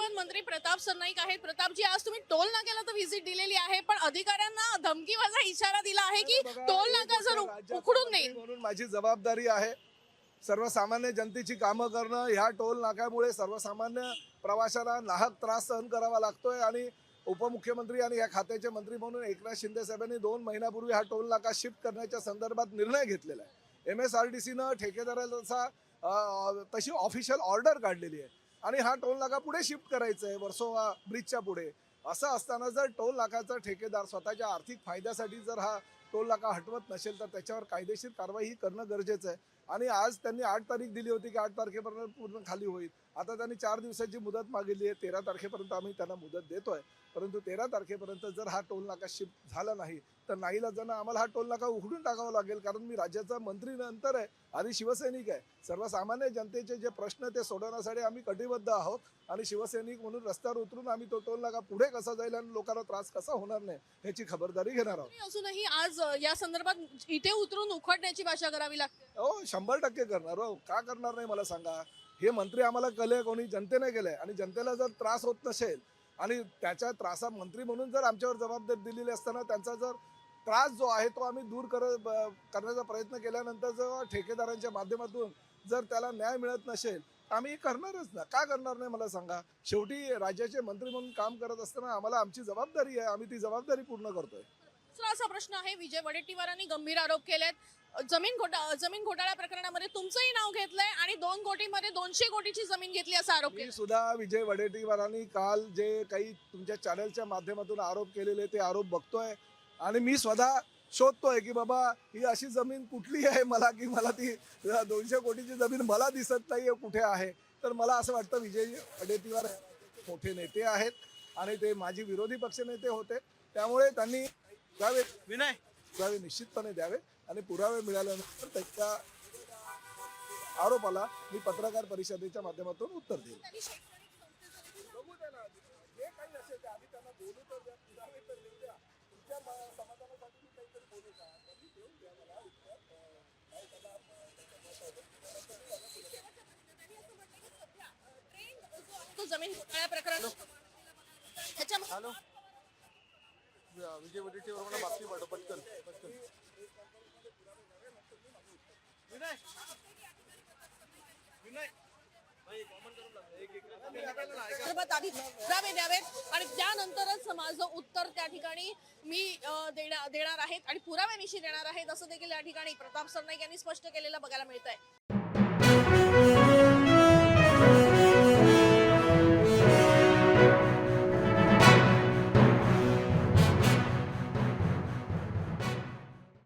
परिवहन मंत्री प्रताप सरनाईक आहेत. प्रतापजी आज तुम्ही टोल नाक्याला तर व्हिजिट दिलेली आहे पण अधिकाऱ्यांना धमकीवाजा इशारा दिला आहे की टोल नाका जर राज्याचा उखडून मंत्री नेईल. म्हणून माझी जबाबदारी आहे सर्वसामान्य जनतेची कामं करणं. ह्या टोल नाक्यामुळे सर्वसामान्य प्रवाशांना नाहक त्रास सहन करावा लागतोय आणि उपमुख्यमंत्री आणि या खात्याचे मंत्री म्हणून एकनाथ शिंदे साहेबांनी दोन महिन्यापूर्वी हा टोल नाका शिफ्ट करण्याच्या संदर्भात निर्णय घेतलेला आहे. एम एस आर टी सीनं ठेकेदाराचा अं, तशी ऑफिशियल ऑर्डर काढलेली आहे. आणि हा टोल नाका पुढे शिफ्ट करायचा आहे वर्सोवा ब्रिजच्या पुढे. असं असताना जर टोल नाकाचा ठेकेदार स्वतःच्या आर्थिक फायद्यासाठी जर हा टोल नाका हटवत नसेल तर त्याच्यावर कायदेशीर कारवाई करणं गरजेचं आहे. आणि आज त्यांनी आठ तारीख दिली होती की आठ तारखेपर्यंत पूर्ण खाली होईल. आता त्यांनी चार दिवसाची मुदत मागितली आहे. तेरा तारखेपर्यंत आम्ही त्यांना मुदत देतोय. परंतु तेरा तारखेपर्यंत जर हा टोल नाका शिफ्ट झाला नाही तर नाहीला जण आम्हाला हा टोल नाका उघडून टाकावा लागेल कारण मी राज्याचा मंत्री नंतर आहे आणि शिवसैनिक आहे. सर्वसामान्य जनतेचे जे प्रश्न ते सोडवण्यासाठी आम्ही कटिबद्ध आहोत आणि शिवसैनिक म्हणून रस्त्यावर उतरून आम्ही तो टोल नाका पुढे कसा जाईल आणि लोकांना त्रास कसा होणार नाही ह्याची खबरदारी घेणार आहोत. अजूनही आज या संदर्भात इथे उतरून उखडण्याची भाषा करावी लागते. हो शंभर टक्के करणार. हो का करणार नाही मला सांगा. हे मंत्री आम्हाला कले कोणी जनतेने केलंय. आणि जनतेला जर त्रास होत नसेल आणि त्याच्या त्रासा मंत्री म्हणून जर आमच्यावर जबाबदारी दिलेली असताना त्यांचा जर त्रास जो आहे तो आम्ही दूर कर करण्याचा प्रयत्न केल्यानंतर जर ठेकेदारांच्या माध्यमातून जर त्याला न्याय मिळत नसेल आम्ही करणारच ना. का करणार नाही मला सांगा. शेवटी राज्याचे मंत्री म्हणून काम करत असताना आम्हाला आमची जबाबदारी आहे. आम्ही ती जबाबदारी पूर्ण करतोय. दुसरा असा प्रश्न आहे विजय वडेट्टीवारांनी गंभीर आरोप केलेत. जमीन घोटा जमीन घोटाळा प्रकरणामध्ये तुमचंही नाव घेतलंय आणि दोन कोटीमध्ये दोनशे कोटीची जमीन घेतली असा आरोप मी सुद्धा विजय वडेट्टीवारांनी काल जे काही तुमच्या चॅनलच्या माध्यमातून आरोप केलेले ते आरोप बघतोय. आणि मी स्वतः शोधतोय की बाबा ही अशी जमीन कुठली आहे मला की मला ती दोनशे कोटीची जमीन मला दिसत नाहीये कुठे आहे? तर मला असं वाटतं विजय वडेट्टीवार मोठे नेते आहेत आणि ते माझी विरोधी पक्ष नेते होते. त्यामुळे त्यांनी द्यावे विनय. पुरावे निश्चितपणे द्यावे आणि पुरावे मिळाल्यानंतर त्याच्या आरोपाला मी पत्रकार परिषदेच्या माध्यमातून उत्तर देईल जमीन प्रकरण हॅलो. विजय वडेट्टीवर मला बातमी पाठव पटकन. पटकन विनय विनय आणि त्यानंतरच माझं उत्तर त्या ठिकाणी मी देणार आहेत आणि पुराव्यानिशी देणार आहेत असं देखील या ठिकाणी प्रताप सरनाईक यांनी स्पष्ट केलेलं बघायला मिळत आहे